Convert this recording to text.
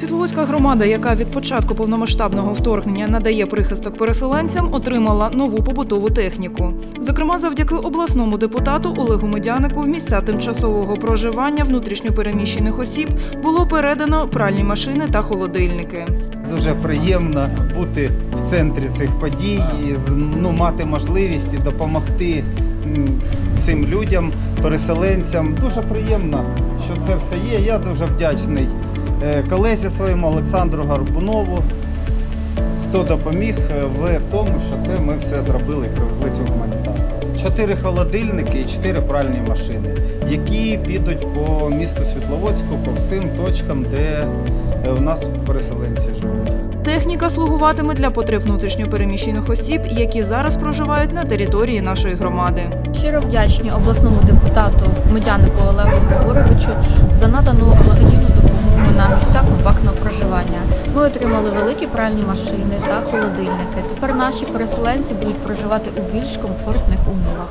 Світловодська громада, яка від початку повномасштабного вторгнення надає прихисток переселенцям, отримала нову побутову техніку. Зокрема, завдяки обласному депутату Олегу Медянику в місця тимчасового проживання внутрішньопереміщених осіб було передано пральні машини та холодильники. Дуже приємно бути в центрі цих подій і ну, мати можливість допомогти цим людям, переселенцям. Дуже приємно, що це все є. Я дуже вдячний колезі своєму Олександру Гарбунову, хто допоміг е, в тому, що це ми все зробили і привезли цю гуманітарку. Чотири холодильники і чотири пральні машини, які підуть по місту Світловодську, по всім точкам, де е, у нас переселенці живуть. Техніка слугуватиме для потреб внутрішньопереміщених осіб, які зараз проживають на території нашої громади. Щиро вдячні обласному депутату Медянику Олегу Григоровичу за надану Ми отримали великі пральні машини та холодильники. Тепер наші переселенці будуть проживати у більш комфортних умовах.